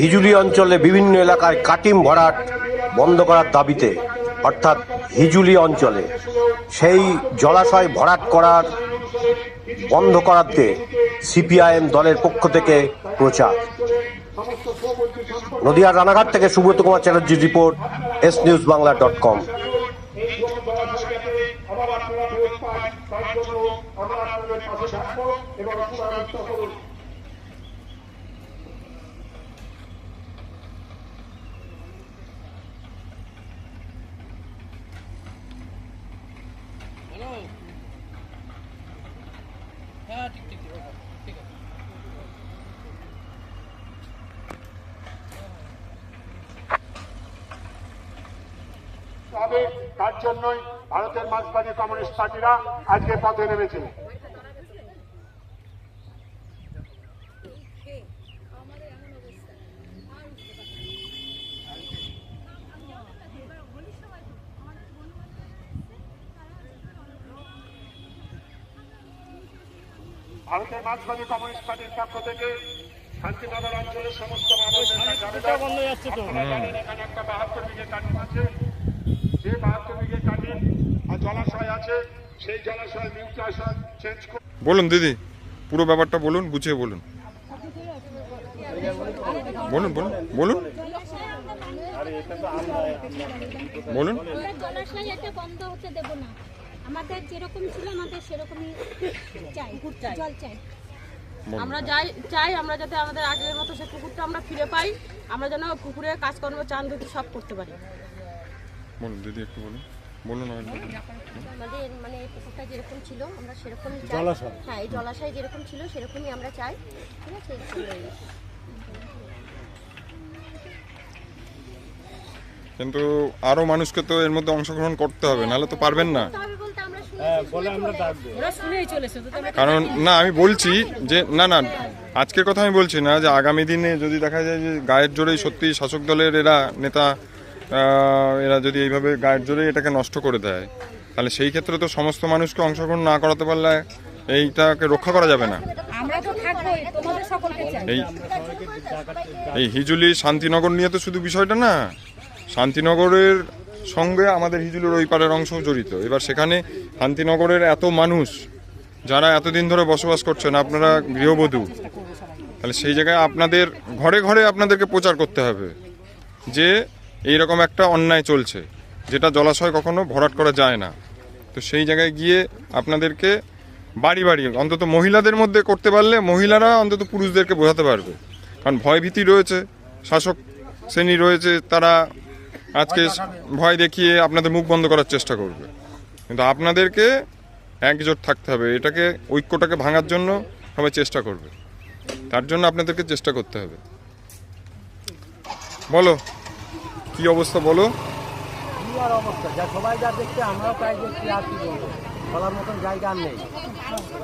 হিজুলি অঞ্চলে বিভিন্ন এলাকায় কাটিম ভরাট বন্ধ করার দাবিতে, অর্থাৎ হিজুলি অঞ্চলে সেই জলাশয় ভরাট করার, বন্ধ করাতে সিপিআইএম দলের পক্ষ থেকে প্রচার। নদিয়ার রানাঘাট থেকে Subrata Kumar চ্যাটার্জির report, S news Bangla dot com আবার আপনারা ফেরত পান তার জন্য আমরা আপনাদের পাশে থাকব এবং সুরারোগ্য করুন হ্যালো হ্যাঁ তার জন্যই ভারতের মার্ক্সবাদী কমিউনিস্ট পার্টিরা আজকে পথে নেমেছে ভারতের মার্ক্সবাদী কমিউনিস্ট পার্টির পক্ষ থেকে শান্তিনগর অঞ্চলের সমস্ত জানেন এখানে একটা বাহাত্তর বিঘে কাটিম আছে। যে বাহাত্তর বিঘে কাটিম আর জলাশয় আছে সেই জলাশয় চেঞ্জ বলুন দিদি পুরো ব্যাপারটা বলুন গুছিয়ে বলুন। বলুন বলুন বলুন। বলুন। আমাদের যেরকম ছিল আমাদের সেরকমই চাই জল চাই। আমরা যাই চাই আমরা যাতে আমাদের আগের মতো সে পুকুরটা আমরা ফিরে পাই আমরা যেন পুকুরে কাজকর্ম চান ধুতি সব করতে পারি। বলুন দিদি একটু বলুন। বলুন আমাদের মানে এই পুকুরটা যেরকম ছিল আমরা সেরকমই চাই। হ্যাঁ এই জলাশয় যেরকম ছিল সেরকমই আমরা চাই। ঠিক আছে? কিন্তু আরও মানুষকে তো এর মধ্যে অংশগ্রহণ করতে হবে নাহলে তো পারবেন না। কারণ না আমি বলছি যে না না আজকের কথা আমি বলছি না যে আগামী দিনে যদি দেখা যায় যে গায়ের জোরেই সত্যি শাসক দলের এরা নেতা এরা যদি এইভাবে গায়ের জোরেই এটাকে নষ্ট করে দেয় তাহলে সেই ক্ষেত্রে তো সমস্ত মানুষকে অংশগ্রহণ না করাতে পারলে এইটাকে রক্ষা করা যাবে না। আমরা তো থাকবোই তোমাদের সকলকে চাই। এই এই হিজুলি শান্তিনগর নিয়ে তো শুধু বিষয়টা না শান্তিনগরের সঙ্গে আমাদের হিজুলির ওই পারের অংশও জড়িত। এবার সেখানে শান্তিনগরের এত মানুষ, যারা এতদিন ধরে বসবাস করছেন, আপনারা গৃহবধূ, তাহলে সেই জায়গায় আপনাদের, ঘরে ঘরে আপনাদেরকে প্রচার করতে হবে যে এই রকম একটা অন্যায় চলছে, যেটা জলাশয় কখনো ভরাট করা যায় না। তো সেই জায়গায় গিয়ে আপনাদেরকে বাড়ি বাড়ি, অন্তত মহিলাদের মধ্যে করতে পারলে মহিলারা অন্তত পুরুষদেরকে বোঝাতে পারবে। কারণ ভয়ভীতি রয়েছে, শাসক শ্রেণি রয়েছে, তারা আজকে ভয় দেখিয়ে আপনাদের মুখ বন্ধ করার চেষ্টা করবে। কিন্তু আপনাদেরকে একজোট থাকতে হবে। এটাকে, ঐক্যটাকে ভাঙার জন্য সবাই চেষ্টা করবে। তার জন্য আপনাদেরকে চেষ্টা করতে হবে। বলো, কি অবস্থা বলো? আর অবস্থা? যা সবাই যা দেখছে, আমরাও তাই দেখছি, আর কি বলব? বলার মতন জায়গা নেই।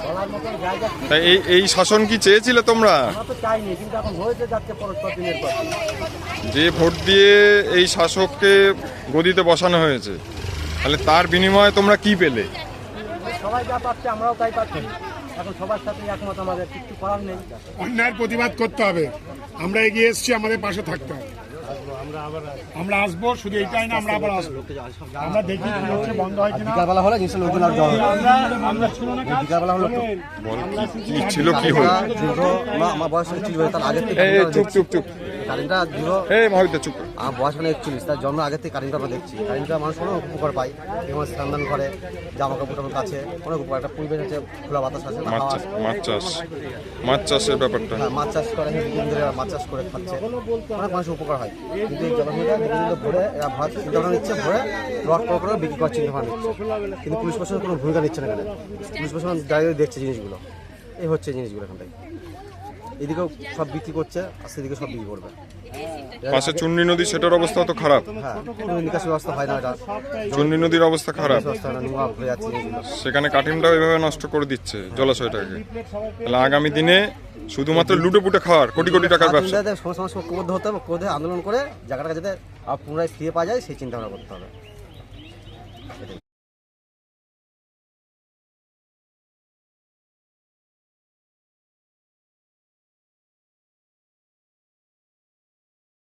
বলার মতন জায়গা এই এই শাসন কি চেয়েছিলে তোমরা? আমরা তো চাইনি কিন্তু এখন হয়েছে যাচ্ছে পরস্পর দিনের পর যে ভোট দিয়ে এই শাসককে গদিতে বসানো হয়েছে তাহলে তার বিনিময়ে তোমরা কি পেলে? সবাই যা পাচ্ছে আমরাও তাই পাচ্ছি। এখন সবার সাথে একমত আমাদের কিছু করার নেই। অন্যায়ের প্রতিবাদ করতে হবে। আমরা এগিয়ে এসেছি আমাদের পাশে থাকতে হবে। আমরা আসব শুধু এইটাই না আমরা আবার আসব। আমরা দেখি কি হচ্ছে বন্ধ হয় কিনা। বিকালবেলা হলে জিনিসের লোকজন আর জল। বিকালবেলা হলো ছিল কি হলো? আমার- বয়স একচল্লিশ তার আগের থেকে এই এই, চুপ চুপ চুপ। কারেন্টটা দীর্ঘ এই মহাবিদ্যা চুপ আমার বয়স মানে একচল্লিশ তার জন্ম আগের থেকে কারেন্টটা আমরা দেখছি। কারেন্টটা মানুষ অনেক উপকার পায়। যেমন স্নান করে জামা কাপড় টাপড় কাছে অনেক উপকার। একটা পরিবেশ আছে খোলা বাতাস আছে মাছ চাষ মাছ চাষের ব্যাপারটা। হ্যাঁ, মাছ চাষ করে দিন ধরে মাছ চাষ করে খাচ্ছে। অনেক মানুষের উপকার হয়। কিন্তু এই জলাশয়টা দিন ভরে এরা ভরার চিন্তাভাবনা নিচ্ছে ভরে রড করে করে বিক্রি করার চিন্তাভাবনা নিচ্ছে কিন্তু পুলিশ প্রশাসন কোনো ভূমিকা নিচ্ছে না এখানে। পুলিশ প্রশাসন দাঁড়িয়ে দেখছে জিনিসগুলো। এই হচ্ছে জিনিসগুলো এখানটায় এদিকেও সব বিক্রি করছে আর সেদিকে সব বিক্রি করবে। পাশে চুন্নি নদী সেটার অবস্থা তো খারাপ। হ্যাঁ কোনো নিকাশি ব্যবস্থা হয় না এটা চুন্নি নদীর অবস্থা খারাপ। ব্যবস্থা হয় না নোংরা ভরে যাচ্ছে সেখানে কাঠিমটাও এভাবে নষ্ট করে দিচ্ছে জলাশয়টাকে। তাহলে আগামী দিনে শুধুমাত্র লুটে পুটে খাওয়ার কোটি কোটি টাকার ব্যবসা। সমস্ত মানুষ ঐক্যবদ্ধ হতে হবে ঐক্যবদ্ধ হয়ে আন্দোলন করে জায়গাটাকে যাতে আবার পুনরায় ফিরে পাওয়া যায় সেই চিন্তা ভাবনা করতে হবে।